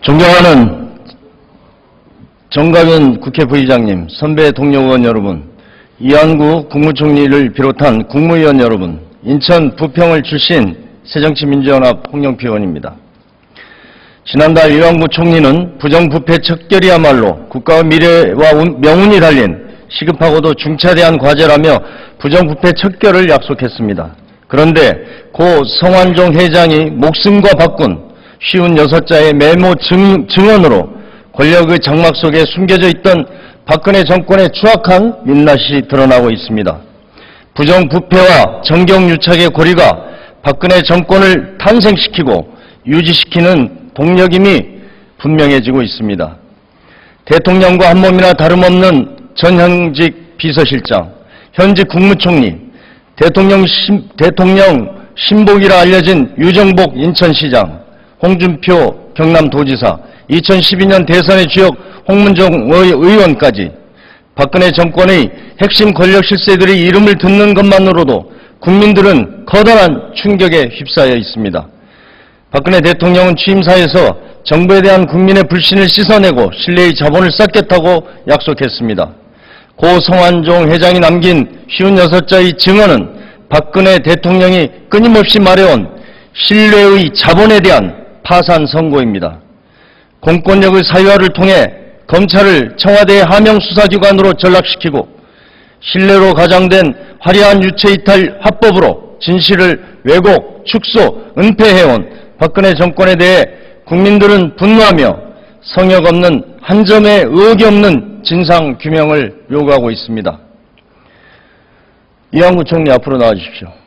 존경하는 정가윤 국회 부의장님, 선배 동료 의원 여러분, 이한구 국무총리를 비롯한 국무위원 여러분, 인천 부평을 출신 새정치민주연합 홍영표 의원입니다. 지난달 이완구 총리는 부정부패 척결이야말로 국가의 미래와 운- 명운이 달린 시급하고도 중차대한 과제라며 부정부패 척결을 약속했습니다. 그런데 고 성완종 회장이 목숨과 바꾼 쉬운 여섯 자의 메모 증, 증언으로 권력의 장막 속에 숨겨져 있던 박근혜 정권의 추악한 민낯이 드러나고 있습니다. 부정부패와 정경유착의 고리가 박근혜 정권을 탄생시키고 유지시키는 동력임이 분명해지고 있습니다. 대통령과 한 몸이나 다름없는 전현직 비서실장, 현직 국무총리, 대통령, 신, 대통령 신복이라 알려진 유정복 인천시장, 홍준표 경남도지사, 2012년 대선의 주역 홍문종 의- 의원까지 박근혜 정권의 핵심 권력 실세들의 이름을 듣는 것만으로도 국민들은 커다란 충격에 휩싸여 있습니다. 박근혜 대통령은 취임사에서 정부에 대한 국민의 불신을 씻어내고 신뢰의 자본을 쌓겠다고 약속했습니다. 고 성완종 회장이 남긴 쉬운 여섯 자의 증언은 박근혜 대통령이 끊임없이 말해온 신뢰의 자본에 대한 파산 선고입니다. 공권력의 사유화를 통해 검찰을 청와대의 하명 수사기관으로 전락시키고 신뢰로 가장된 화려한 유체이탈 화법으로 진실을 왜곡, 축소, 은폐해온 박근혜 정권에 대해 국민들은 분노하며 성역 없는 한 점의 의혹이 없는 진상 규명을 요구하고 있습니다. 이한구 총리 앞으로 나와 주십시오.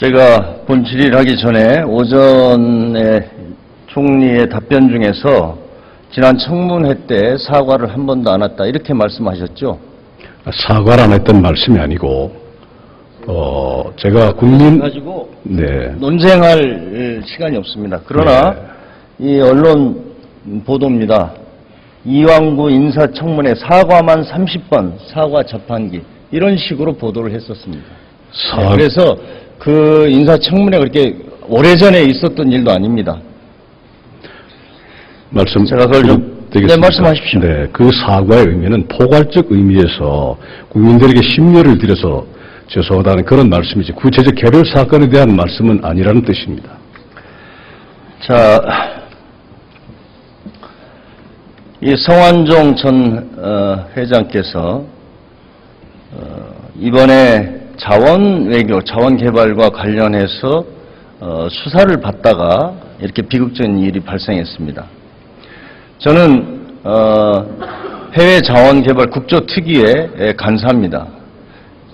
제가 본 질의를 하기 전에 오전에 총리의 답변 중에서 지난 청문회 때 사과를 한 번도 안 했다 이렇게 말씀하셨죠? 사과를 안 했던 말씀이 아니고, 어, 제가 국민, 가지고 네, 논쟁할 시간이 없습니다. 그러나 이 언론 보도입니다. 이왕구 인사청문회 사과만 30번 사과 재판기 이런 식으로 보도를 했었습니다. 사, 그래서 그 인사청문회 그렇게 오래전에 있었던 일도 아닙니다. 말씀, 제가 그걸 좀- 드리겠습니다. 네, 말씀하십시오. 네, 그 사과의 의미는 포괄적 의미에서 국민들에게 심려를 드려서 죄송하다는 그런 말씀이지 구체적 개별 사건에 대한 말씀은 아니라는 뜻입니다. 자, 이 성완종 전 어, 회장께서 어, 이번에 자원 외교, 자원 개발과 관련해서 어, 수사를 받다가 이렇게 비극적인 일이 발생했습니다. 저는 어, 해외 자원 개발 국조 특위에 간사입니다.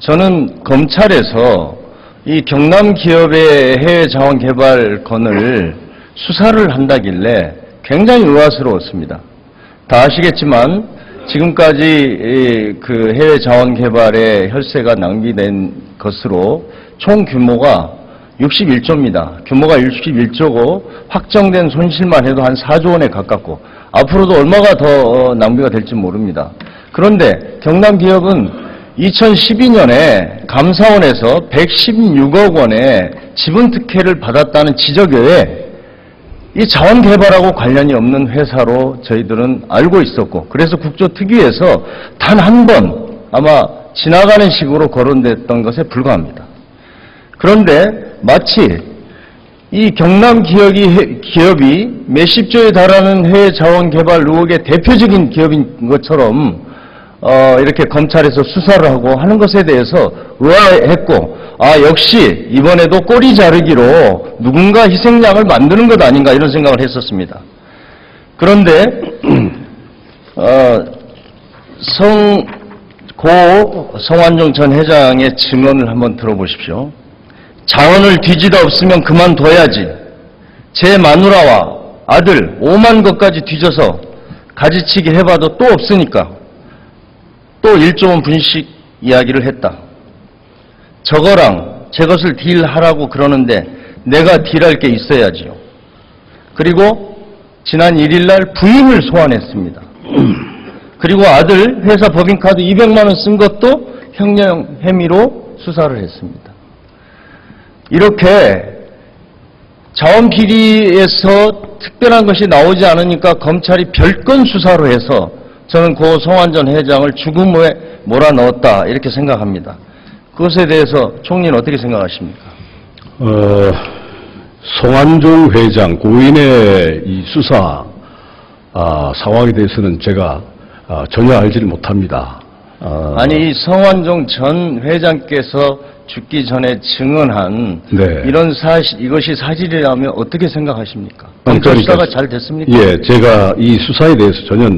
저는 검찰에서 이 경남 기업의 해외 자원 개발 건을 수사를 한다길래 굉장히 의아스러웠습니다. 다 아시겠지만 지금까지 이그 해외 자원 개발에 혈세가 낭비된 것으로 총 규모가 61조입니다. 규모가 61조고 확정된 손실만 해도 한 4조 원에 가깝고 앞으로도 얼마가 더 어, 낭비가 될지 모릅니다. 그런데 경남 기업은 2012년에 감사원에서 116억 원의 지분 특혜를 받았다는 지적 외에 이 자원 개발하고 관련이 없는 회사로 저희들은 알고 있었고 그래서 국조특위에서 단 한 번 아마 지나가는 식으로 거론됐던 것에 불과합니다. 그런데 마치 이 경남 기업이, 해- 기업이 몇십조에 달하는 해외 자원 개발 의혹의 대표적인 기업인 것처럼 어, 이렇게 검찰에서 수사를 하고 하는 것에 대해서 의아했고, 아, 역시 이번에도 꼬리 자르기로 누군가 희생양을 만드는 것 아닌가 이런 생각을 했었습니다. 그런데, 어, 성, 고 성완종 전 회장의 증언을 한번 들어보십시오. 자원을 뒤지다 없으면 그만둬야지. 제 마누라와 아들 5만 것까지 뒤져서 가지치기 해봐도 또 없으니까 또 1조 원 분식 이야기를 했다. 저거랑 제 것을 딜하라고 그러는데 내가 딜할 게 있어야지요. 그리고 지난 1일 날 부인을 소환했습니다. 그리고 아들 회사 법인카드 200만 원 쓴 것도 횡령 혐의로 수사를 했습니다. 이렇게 자원 비리에서 특별한 것이 나오지 않으니까 검찰이 별건 수사로 해서 저는 고 성완전 회장을 죽음에 몰아넣었다 이렇게 생각합니다. 그것에 대해서 총리는 어떻게 생각하십니까? 어, 송한종 회장 고인의 이 수사 아, 상황에 대해서는 제가 아, 전혀 알지를 못합니다. 아, 아니 이 성완종 전 회장께서 죽기 전에 증언한 네. 이런 사실 이것이 사실이라면 어떻게 생각하십니까? 검찰 그러니까 수사가 잘 됐습니까? 예, 제가 이 수사에 대해서 전혀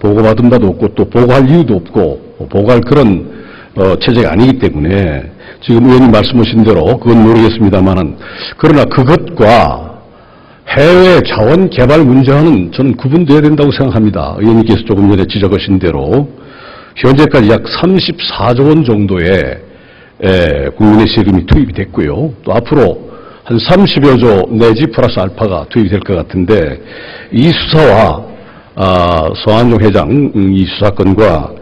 보고받은 바도 없고 또 보고할 이유도 없고 보고할 그런 어, 체제가 아니기 때문에 지금 의원님 말씀하신 대로 그건 모르겠습니다만은 그러나 그것과 해외 자원 개발 문제와는 저는 구분돼야 된다고 생각합니다. 의원님께서 조금 전에 지적하신 대로 현재까지 약 34조 원 정도의 에, 국민의 세금이 투입이 됐고요. 또 앞으로 한 30여 조 내지 플러스 알파가 투입이 될 것 같은데 이 수사와 아, 서한종 회장 음, 이 수사건과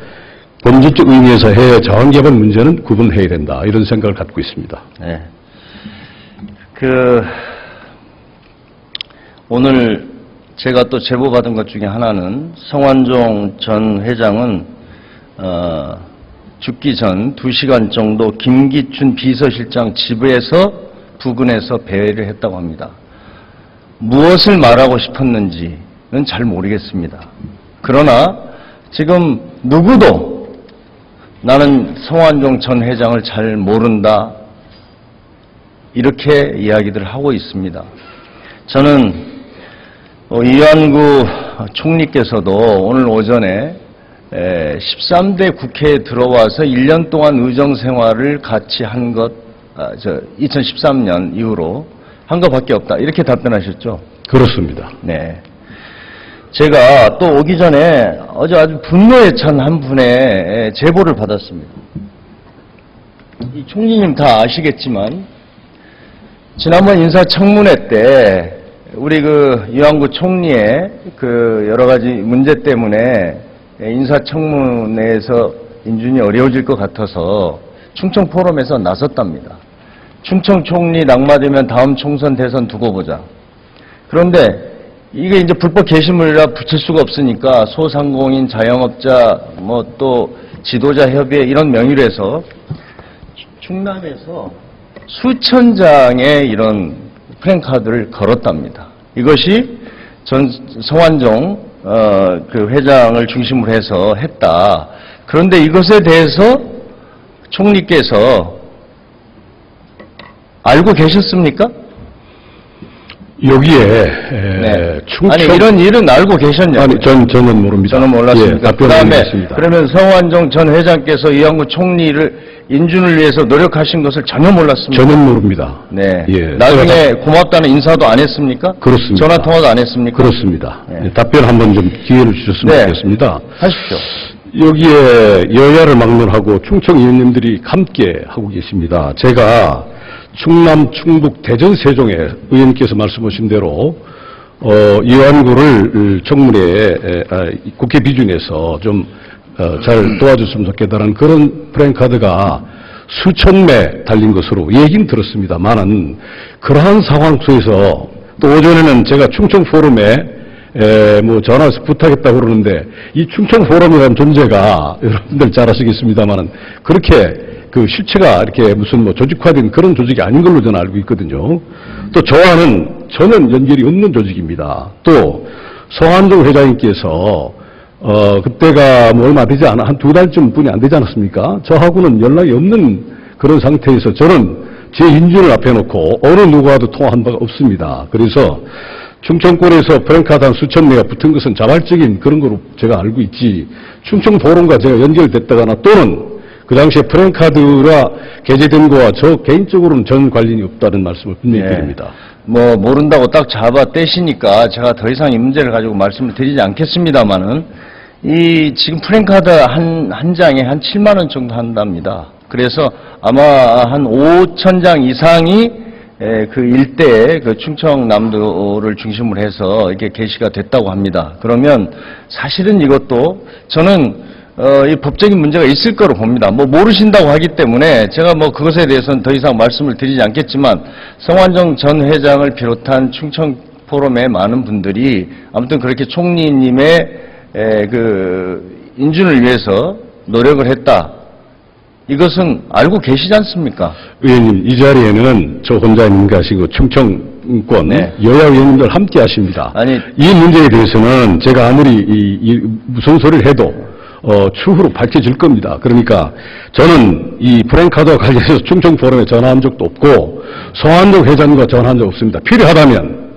본질적 의미에서 해외 자원개발 문제는 구분해야 된다 이런 생각을 갖고 있습니다. 네. 그 오늘 제가 또 제보 받은 것 중에 하나는 성완종 전 회장은 어, 죽기 전 2시간 정도 김기춘 비서실장 집에서 부근에서 배회를 했다고 합니다. 무엇을 말하고 싶었는지는 잘 모르겠습니다. 그러나 지금 누구도 나는 성완종 전 회장을 잘 모른다 이렇게 이야기들을 하고 있습니다. 저는 어, 이완구 총리께서도 오늘 오전에 13대 국회에 들어와서 1년 동안 의정 생활을 같이 한 것, 아, 저 2013년 이후로 한 것밖에 없다 이렇게 답변하셨죠. 그렇습니다. 네. 제가 또 오기 전에 어제 아주 분노에 찬 한 분의 제보를 받았습니다. 이 총리님 다 아시겠지만 지난번 인사청문회 때 우리 그 이왕구 총리의 그 여러 가지 문제 때문에 인사청문회에서 인준이 어려워질 것 같아서 충청 포럼에서 나섰답니다. 충청 총리 낙마되면 다음 총선 대선 두고 보자. 그런데 이게 이제 불법 게시물이라 붙일 수가 없으니까 소상공인 자영업자 뭐 또 지도자 협의회 이런 명의로 해서 충남에서 수천 장의 이런 프랭카드를 걸었답니다. 이것이 전 성완종 어, 그 회장을 중심으로 해서 했다. 그런데 이것에 대해서 총리께서 알고 계셨습니까? 여기에 에, 네. 충청 아니 이런 일은 알고 계셨냐고요? 아니 전 저는 모릅니다. 저는 몰랐습니다. 예, 그다음에. 그러면 성완종 전 회장께서 이양구 총리를 인준을 위해서 노력하신 것을 전혀 몰랐습니다. 저는 모릅니다. 네. 예, 나중에 고맙다는 인사도 안 했습니까? 그렇습니다. 전화 통화도 안 했습니까? 그렇습니다. 네. 예, 답변 한번 좀 기회를 주셨으면 네. 좋겠습니다. 하십시오. 여기에 여야를 막론하고 충청 의원님들이 함께 하고 계십니다. 제가 충남, 충북, 대전, 세종에 의원님께서 말씀하신 대로 어, 이완구를 청문회에 에, 아, 국회 비준에서 좀 어, 잘 도와줬으면 좋겠다는 그런 프랭카드가 수천 매 달린 것으로 얘기는 들었습니다만은 그러한 상황 속에서 또 오전에는 제가 충청 포럼에 에, 뭐 전화해서 부탁했다고 그러는데 이 충청 포럼이라는 존재가 여러분들 잘 아시겠습니다만은 그렇게 그 실체가 이렇게 무슨 뭐 조직화된 그런 조직이 아닌 걸로 저는 알고 있거든요. 또 저와는 전혀 연결이 없는 조직입니다. 또 성한종 회장님께서 어 그때가 뭐 얼마 되지 않아 한 두 달쯤 뿐이 안 되지 않았습니까? 저하고는 연락이 없는 그런 상태에서 저는 제 인준을 앞에 놓고 어느 누구와도 통화한 바가 없습니다. 그래서 충청권에서 프랭카드 한 수천 매가 붙은 것은 자발적인 그런 거로 제가 알고 있지 충청 포럼과 제가 연결됐다거나 또는 그 당시에 프랭카드가 게재된 거와 저 개인적으로는 전 관련이 없다는 말씀을 분명히 예. 드립니다. 뭐 모른다고 딱 잡아 떼시니까 제가 더 이상 이 문제를 가지고 말씀을 드리지 않겠습니다만은 이 지금 프랭카드 한, 한 장에 한 7만 원 정도 한답니다. 그래서 아마 한 5천 장 이상이 에, 그 일대에 그 충청남도를 중심으로 해서 이게 게시가 됐다고 합니다. 그러면 사실은 이것도 저는 어, 이 법적인 문제가 있을 거로 봅니다. 뭐 모르신다고 하기 때문에 제가 뭐 그것에 대해서는 더 이상 말씀을 드리지 않겠지만 성완종 전 회장을 비롯한 충청 포럼의 많은 분들이 아무튼 그렇게 총리님의 에, 그 인준을 위해서 노력을 했다. 이것은 알고 계시지 않습니까? 의원님, 이 자리에는 저 혼자 있는 것이고 충청권 네. 여야 의원님들 함께 하십니다. 아니- 이 문제에 대해서는 제가 아무리 이, 이 무슨 소리를 해도 어, 추후로 밝혀질 겁니다. 그러니까 저는 이 브랜카드와 관련해서 충청 포럼에 전화한 적도 없고 송한적 회장과 전화한 적 없습니다. 필요하다면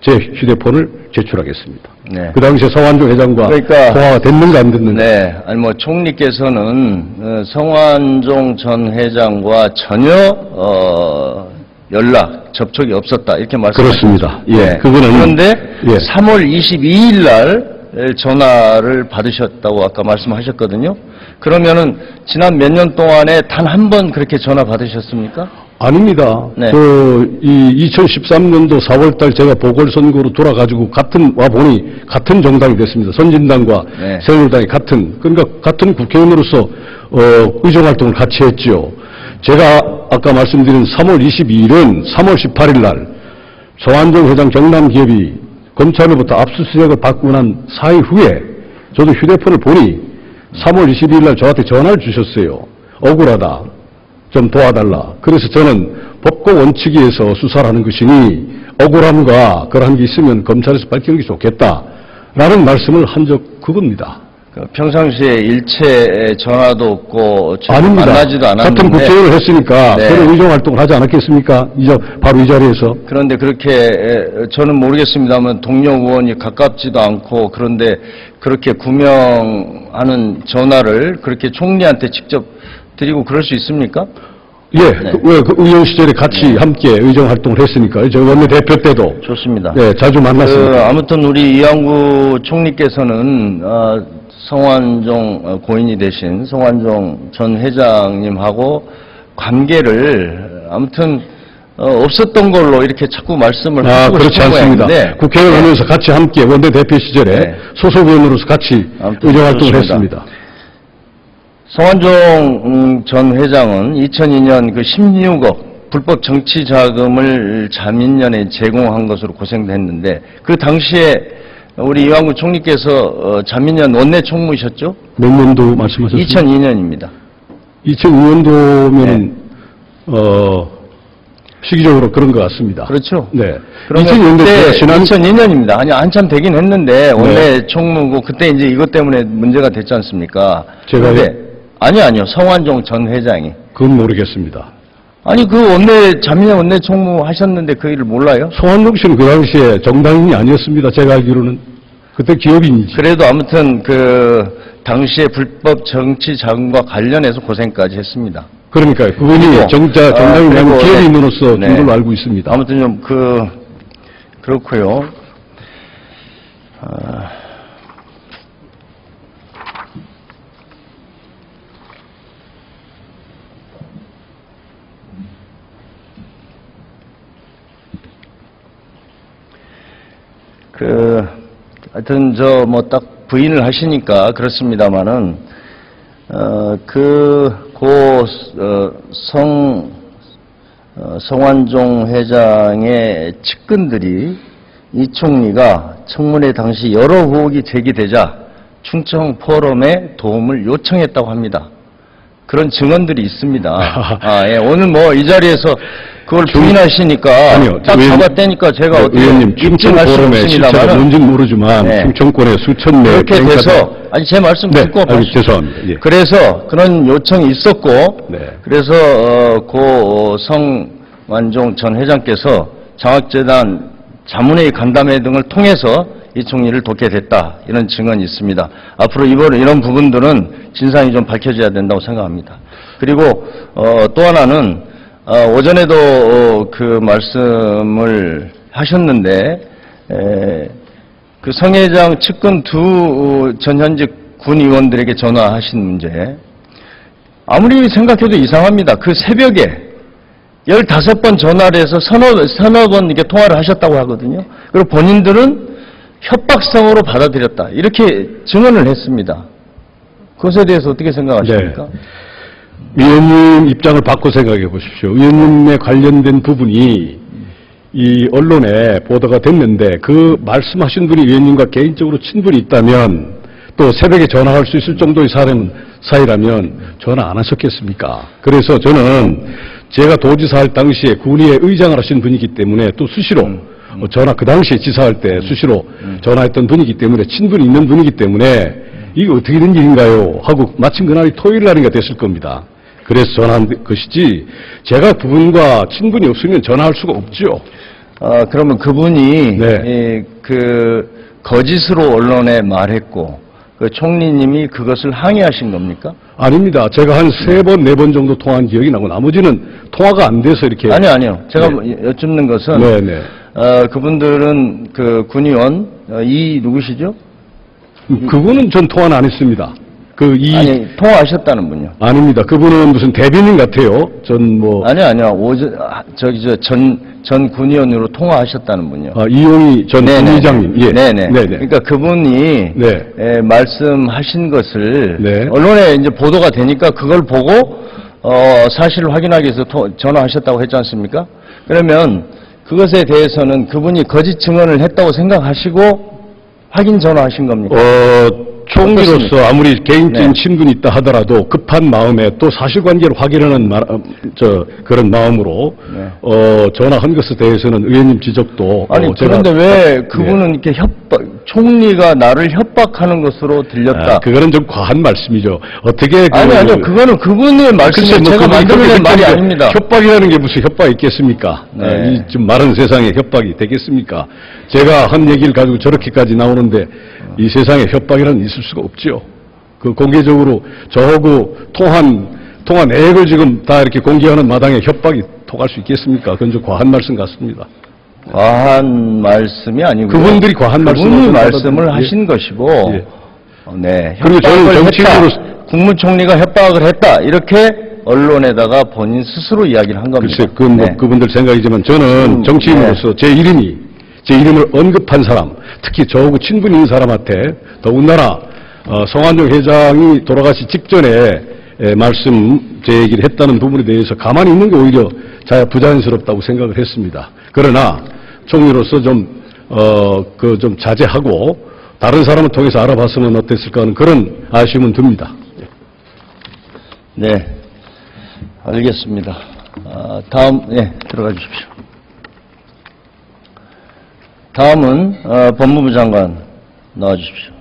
제 휴대폰을 제출하겠습니다. 네. 그 당시에 성완종 회장과 그러니까- 통화가 됐는가 안 됐는가. 네, 아니 뭐 총리께서는 어, 성완종 전 회장과 전혀 어, 연락 접촉이 없었다 이렇게 말씀하셨습니다. 그렇습니다. 예, 그거는- 그런데 예. 3월 22일 날 전화를 받으셨다고 아까 말씀하셨거든요. 그러면은 지난 몇 년 동안에 단 한 번 그렇게 전화 받으셨습니까? 아닙니다. 네. 그, 이 2013년도 4월달 제가 보궐선거로 돌아가지고 같은, 와보니 같은 정당이 됐습니다. 선진당과 네. 새누리당이 같은, 그러니까 같은 국회의원으로서, 어, 의정활동을 같이 했죠. 제가 아까 말씀드린 3월 22일은 3월 18일 날, 송한정 회장 경남기업이 검찰로부터 압수수색을 받고 난 사이 후에 저도 휴대폰을 보니 3월 22일 날 저한테 전화를 주셨어요. 억울하다. 좀 도와달라. 그래서 저는 법과 원칙에 의해서 수사를 하는 것이니 억울함과 그러한 게 있으면 검찰에서 밝히는 게 좋겠다. 라는 말씀을 한 적 그겁니다. 그 평상시에 일체 전화도 없고 아닙니다. 만나지도 않았는데 같은 국회의원을 했으니까 네. 그런 의정 활동을 하지 않았겠습니까? 이 자- 바로 이 자리에서. 그런데 그렇게 에, 저는 모르겠습니다만 동료 의원이 가깝지도 않고 그런데 그렇게 구명하는 전화를 그렇게 총리한테 직접 드리고 그럴 수 있습니까? 예, 네. 그, 왜, 그 의원 시절에 같이 함께 의정 활동을 했으니까. 저 원내 대표 때도. 좋습니다. 네, 자주 그, 만났습니다. 아무튼 우리 이왕구 총리께서는 아, 성완종 어, 고인이 되신 성완종 전 회장님하고 관계를 아무튼 어, 없었던 걸로 이렇게 자꾸 말씀을 아, 하시고 그렇지 않습니다. 모양인데 국회의원 하면서 같이 함께 원내 대표 시절에 네. 소속 의원으로서 같이 의정 활동을 좋습니다. 했습니다. 성완종 음, 전 회장은 2002년 그 16억 불법 정치 자금을 자민련에 제공한 것으로 고생됐는데 그 당시에 우리 이왕구 총리께서 어, 자민련 원내 총무셨죠? 몇 년도 말씀하셨습니까? 2002년입니다. 2002년도면은 어 시기적으로 그런 것 같습니다. 그렇죠. 네. 그러면 2000년도 그때 지난 2002년입니다. 아니 한참 되긴 했는데 원내 총무고 그때 이제 이것 때문에 문제가 됐지 않습니까? 제가요? 그런데 아니요 아니요 성완종 전 회장이 그건 모르겠습니다. 아니 그 원내 자민련 원내 총무 하셨는데 그 일을 몰라요? 송한종 씨는 그 당시에 정당인이 아니었습니다. 제가 알기로는 그때 기업인이지. 그래도 아무튼 그 당시에 불법 정치 자금과 관련해서 고생까지 했습니다. 그러니까 그분이 그리고, 정자 아, 정당인이 아니고 그리고, 기업인으로서 네. 된 걸로 알고 있습니다. 아무튼 좀 그 그렇고요. 아, 그 하여튼 저 뭐 딱 부인을 하시니까 그렇습니다마는 어 그고성 어, 성완종 회장의 측근들이 이 총리가 청문회 당시 여러 의혹이 제기되자 충청 포럼에 도움을 요청했다고 합니다. 그런 증언들이 있습니다. 아, 예. 오늘 뭐 이 자리에서 그걸 부인하시니까 아니요. 딱 의원- 잡아떼니까 제가 네, 어떻게 의원님 충청 입증할 수 실체가 없습니다만은 뭔지는 모르지만 네. 충청권의 수천 명 그렇게 돼서 아니 제 말씀 네, 듣고 아니, 죄송합니다. 예. 그래서 그런 요청이 있었고 네. 그래서 어, 고 성완종 전 회장께서 장학재단 자문회의 간담회 등을 통해서 이 총리를 돕게 됐다 이런 증언이 있습니다. 앞으로 이번 이런 부분들은 진상이 좀 밝혀져야 된다고 생각합니다. 그리고 어, 또 하나는 어, 오전에도 어, 그 말씀을 하셨는데 에, 그 성회장 측근 두 어, 전현직 군 의원들에게 전화하신 문제 아무리 생각해도 이상합니다. 그 새벽에 15번 전화를 해서 서너, 서너 번 이렇게 통화를 하셨다고 하거든요. 그리고 본인들은 협박성으로 받아들였다. 이렇게 증언을 했습니다. 그것에 대해서 어떻게 생각하십니까? 의원님 입장을 바꿔 생각해 보십시오. 의원님에 관련된 부분이 이 언론에 보도가 됐는데 그 말씀하신 분이 의원님과 개인적으로 친분이 있다면 또 새벽에 전화할 수 있을 정도의 사람 사이라면 전화 안 하셨겠습니까? 그래서 저는 제가 도지사 할 당시에 군의회 의장을 하신 분이기 때문에 또 수시로 어, 전화 그 당시에 지사할 때 수시로 전화했던 분이기 때문에 친분이 있는 분이기 때문에 이게 어떻게 된 일인가요? 하고 마침 그날이 토요일 날인가 됐을 겁니다. 그래서 전화한 것이지 제가 그분과 친분이 없으면 전화할 수가 없죠. 어, 그러면 그분이 네. 예, 그 거짓으로 언론에 말했고 그 총리님이 그것을 항의하신 겁니까? 아닙니다. 제가 한 세 번, 네 번 정도 통화한 기억이 나고 나머지는 통화가 안 돼서 이렇게. 아니요, 아니요. 제가 네. 여쭙는 것은 네, 네. 어, 그분들은 그 군의원 어, 이 누구시죠? 그분은 전 통화는 안 했습니다. 그 이 아니 통화하셨다는 분요. 아닙니다. 그분은 무슨 대변인 같아요. 전 뭐 아니요, 아니요. 오전 아, 저기 저전전 군의원으로 통화하셨다는 분요. 아, 이용희 전 네네. 부의장님. 예. 네네. 네네. 그러니까 그분이 네. 에, 말씀하신 것을 네. 언론에 이제 보도가 되니까 그걸 보고 어, 사실을 확인하기 위해서 토- 전화하셨다고 했지 않습니까? 그러면 그것에 대해서는 그분이 거짓 증언을 했다고 생각하시고 확인 전화하신 겁니까? 어, 총리로서 어떻습니까? 아무리 개인적인 네. 친분이 있다 하더라도 급한 마음에 또 사실관계를 확인하는 마, 어, 저, 그런 마음으로 네. 어, 전화한 것에 대해서는 의원님 지적도 아니 어, 그런데 왜 네. 그분은 이렇게 협박 총리가 나를 협박하는 것으로 들렸다? 아, 그거는 좀 과한 말씀이죠. 어떻게 그- 아니 아니요 그거는 그분의 말씀이 뭐 제가 그분이 만들어낸 말이 게 아닙니다. 협박이라는 게 무슨 협박이 있겠습니까? 네. 아, 이 지금 마른 세상에 협박이 되겠습니까? 제가 한 얘기를 가지고 저렇게까지 나오는데 이 세상에 협박이라는 게 있을 수가 없죠. 그 공개적으로 저하고 통한 통화 내역을 지금 다 이렇게 공개하는 마당에 협박이 통할 수 있겠습니까? 그건 좀 과한 말씀 같습니다. 과한 말씀이 아니고 그분들이 과한 그분이 말씀을 말씀을. 하신 것이고 예. 어, 네 그리고 저는 협박을 정치인으로- 했다. 국무총리가 협박을 했다 이렇게 언론에다가 본인 스스로 이야기를 한 겁니다. 글쎄, 그건 뭐 네. 그분들 생각이지만 저는 음, 정치인으로서 제 이름이, 제 이름을 언급한 사람, 특히 저하고 친분 있는 사람한테 더군다나 어, 성한종 회장이 돌아가시 직전에 에, 말씀, 제 얘기를 했다는 부분에 대해서 가만히 있는 게 오히려 자 부자연스럽다고 생각을 했습니다. 그러나 총리로서 좀, 어, 그 좀 자제하고 다른 사람을 통해서 알아봤으면 어땠을까 하는 그런 아쉬움은 듭니다. 네, 알겠습니다. 아, 다음, 네, 들어가 주십시오. 다음은 어, 법무부 장관 나와 주십시오.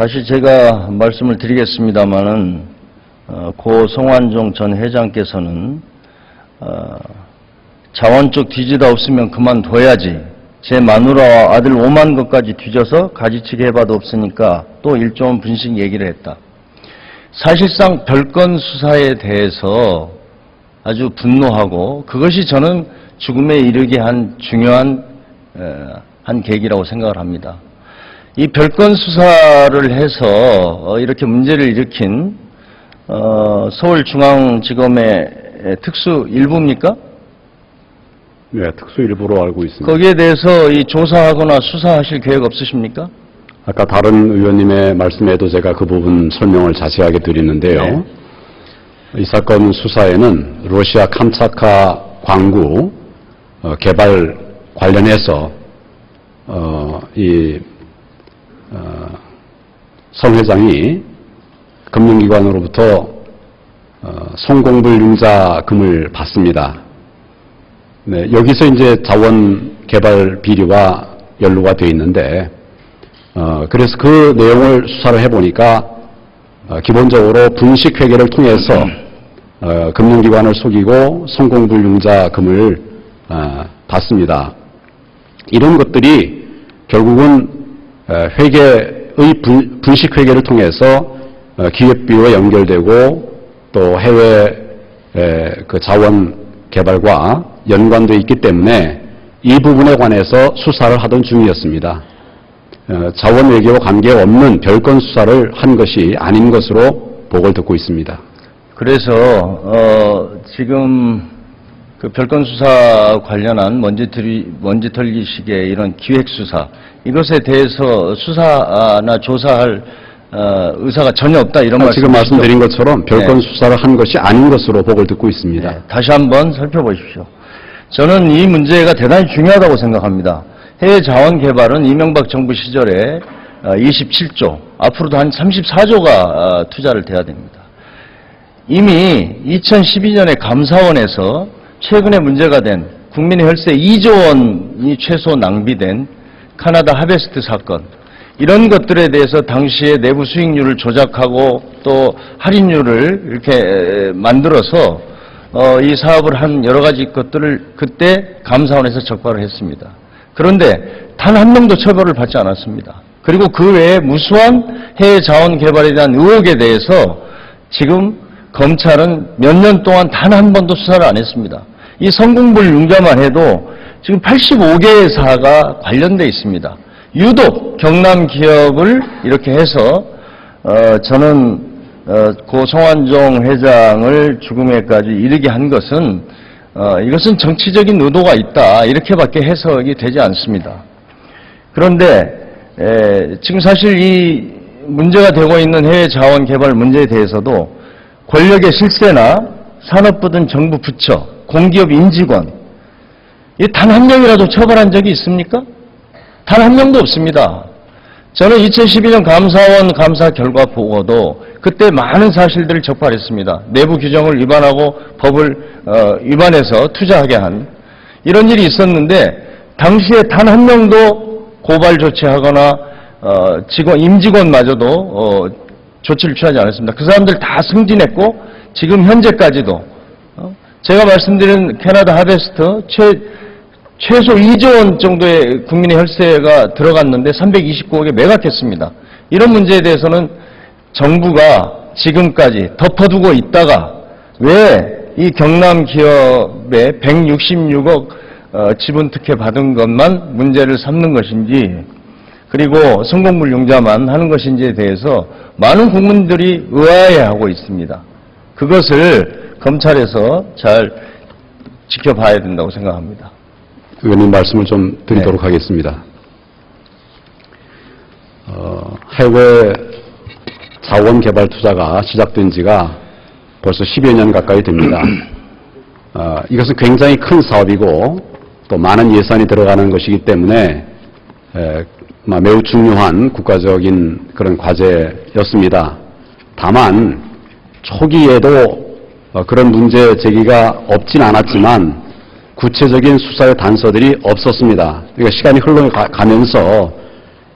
다시 제가 말씀을 드리겠습니다마는 어, 고 성완종 전 회장께서는 어, 자원적 뒤지다 없으면 그만둬야지 제 마누라와 아들 오만 것까지 뒤져서 가지치기 해봐도 없으니까 또 일종은 분식 얘기를 했다. 사실상 별건 수사에 대해서 아주 분노하고 그것이 저는 죽음에 이르게 한 중요한 에, 한 계기라고 생각을 합니다. 이 별건 수사를 해서 어, 이렇게 문제를 일으킨 어, 서울중앙지검의 특수 일부입니까? 네, 특수 일부로 알고 있습니다. 거기에 대해서 이 조사하거나 수사하실 계획 없으십니까? 아까 다른 의원님의 말씀에도 제가 그 부분 설명을 자세하게 드리는데요. 네. 이 사건 수사에는 러시아 캄차카 광구 어, 개발 관련해서 어, 이 어, 성 회장이 금융기관으로부터 어, 성공불 융자금을 받습니다. 네, 여기서 이제 자원 개발 비리와 연루가 되어 있는데 어, 그래서 그 내용을 수사를 해보니까 어, 기본적으로 분식 회계를 통해서 어, 금융기관을 속이고 성공불융자금을 어, 받습니다. 이런 것들이 결국은 어, 회계의 분- 분식 회계를 통해서 어, 기획비로 연결되고 또 해외 에, 그 자원 개발과 연관돼 있기 때문에 이 부분에 관해서 수사를 하던 중이었습니다. 어, 자원 외교와 관계없는 별건 수사를 한 것이 아닌 것으로 보고를 듣고 있습니다. 그래서 어, 지금 그 별건 수사 관련한 먼지털이 먼지털기식의 이런 기획 수사 이것에 대해서 수사나 조사할 어, 의사가 전혀 없다 이런 아, 말씀 지금 말씀드린 것처럼 별건 네. 수사를 한 것이 아닌 것으로 보고를 듣고 있습니다. 네, 다시 한번 살펴보십시오. 저는 이 문제가 대단히 중요하다고 생각합니다. 해외 자원 개발은 이명박 정부 시절에 어, 27조, 앞으로도 한 34조가 투자를 돼야 됩니다. 이미 2012년에 감사원에서 최근에 문제가 된 국민의 혈세 2조 원이 최소 낭비된 카나다 하베스트 사건 이런 것들에 대해서 당시에 내부 수익률을 조작하고 또 할인율을 이렇게 에, 만들어서 어, 이 사업을 한 여러 가지 것들을 그때 감사원에서 적발을 했습니다. 그런데 단 한 명도 처벌을 받지 않았습니다. 그리고 그 외에 무수한 해외 자원 개발에 대한 의혹에 대해서 지금 검찰은 몇 년 동안 단 한 번도 수사를 안 했습니다. 이 성공불 융자만 해도 지금 85개의 사가 관련돼 있습니다. 유독 경남 기업을 이렇게 해서 어, 저는 어, 고 성완종 회장을 죽음에까지 이르게 한 것은 어, 이것은 정치적인 의도가 있다 이렇게밖에 해석이 되지 않습니다. 그런데 에, 지금 사실 이 문제가 되고 있는 해외 자원 개발 문제에 대해서도 권력의 실세나 산업부 등 정부 부처, 공기업 임직원 단 한 명이라도 처벌한 적이 있습니까? 단 한 명도 없습니다. 저는 2012년 감사원 감사 결과 보고도 그때 많은 사실들을 적발했습니다. 내부 규정을 위반하고 법을 어, 위반해서 투자하게 한 이런 일이 있었는데 당시에 단 한 명도 고발 조치하거나 어, 직원 임직원마저도 어, 조치를 취하지 않았습니다. 그 사람들 다 승진했고 지금 현재까지도 어, 제가 말씀드린 캐나다 하베스트 최 최소 2조 원 정도의 국민의 혈세가 들어갔는데 329억에 매각했습니다. 이런 문제에 대해서는 정부가 지금까지 덮어두고 있다가 왜 이 경남 기업에 166억 어, 지분 특혜 받은 것만 문제를 삼는 것인지 그리고 성공물 융자만 하는 것인지에 대해서 많은 국민들이 의아해하고 있습니다. 그것을 검찰에서 잘 지켜봐야 된다고 생각합니다. 의원님 말씀을 좀 드리도록 네. 하겠습니다. 어, 해외 자원 개발 투자가 시작된 지가 벌써 10여 년 가까이 됩니다. 어, 이것은 굉장히 큰 사업이고 또 많은 예산이 들어가는 것이기 때문에 에, 마- 매우 중요한 국가적인 그런 과제였습니다. 다만 초기에도 어, 그런 문제 제기가 없진 않았지만 구체적인 수사의 단서들이 없었습니다. 그러니까 시간이 흘러가면서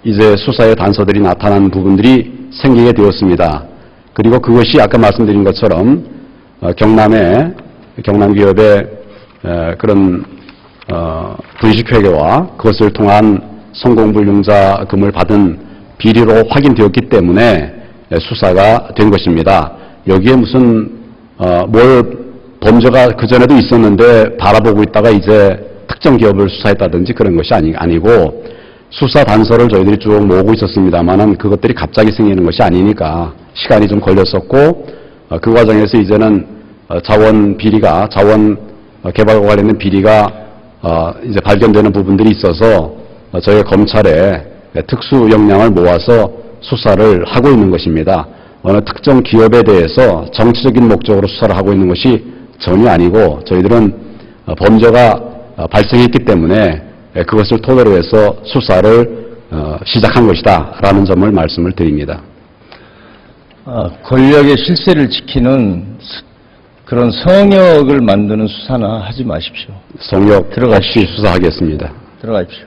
이제 수사의 단서들이 나타난 부분들이 생기게 되었습니다. 그리고 그것이 아까 말씀드린 것처럼 어, 경남의 경남 기업의 에, 그런 어, 분식회계와 그것을 통한 성공불융자금을 받은 비리로 확인되었기 때문에 에, 수사가 된 것입니다. 여기에 무슨 어, 뭘 범죄가 그전에도 있었는데 바라보고 있다가 이제 특정 기업을 수사했다든지 그런 것이 아니, 아니고 수사 단서를 저희들이 쭉 모으고 있었습니다만은 그것들이 갑자기 생기는 것이 아니니까 시간이 좀 걸렸었고 어, 그 과정에서 이제는 어, 자원 비리가 자원 어, 개발과 관련된 비리가 어, 이제 발견되는 부분들이 있어서 어, 저희 검찰에 특수 역량을 모아서 수사를 하고 있는 것입니다. 어느 특정 기업에 대해서 정치적인 목적으로 수사를 하고 있는 것이 전혀 아니고 저희들은 어, 범죄가 어, 발생했기 때문에 에, 그것을 토대로 해서 수사를 어, 시작한 것이다 라는 점을 말씀을 드립니다. 아, 권력의 실세를 지키는 스- 그런 성역을 만드는 수사나 하지 마십시오. 성역 들어가십시오. 없이 수사하겠습니다. 들어가십시오.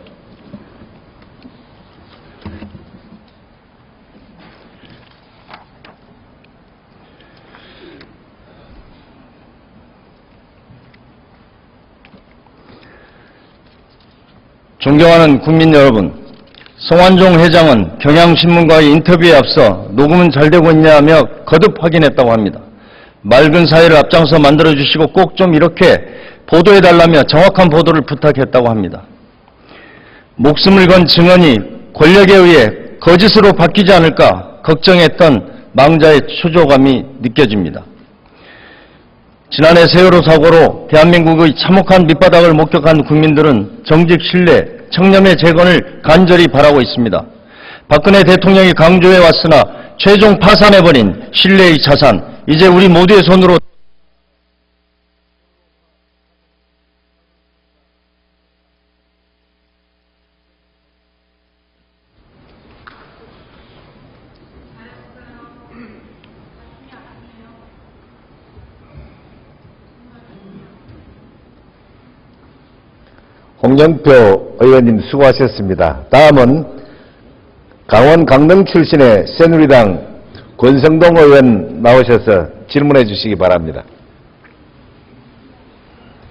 존경하는 국민 여러분, 송환종 회장은 경향신문과의 인터뷰에 앞서 녹음은 잘 되고 있냐며 거듭 확인했다고 합니다. 맑은 사회를 앞장서 만들어주시고 꼭 좀 이렇게 보도해달라며 정확한 보도를 부탁했다고 합니다. 목숨을 건 증언이 권력에 의해 거짓으로 바뀌지 않을까 걱정했던 망자의 초조감이 느껴집니다. 지난해 세월호 사고로 대한민국의 참혹한 밑바닥을 목격한 국민들은 정직 신뢰, 청렴의 재건을 간절히 바라고 있습니다. 박근혜 대통령이 강조해 왔으나 최종 파산해버린 신뢰의 자산, 이제 우리 모두의 손으로 홍영표 의원님 수고하셨습니다. 다음은 강원 강릉 출신의 새누리당 권성동 의원 나오셔서 질문해 주시기 바랍니다.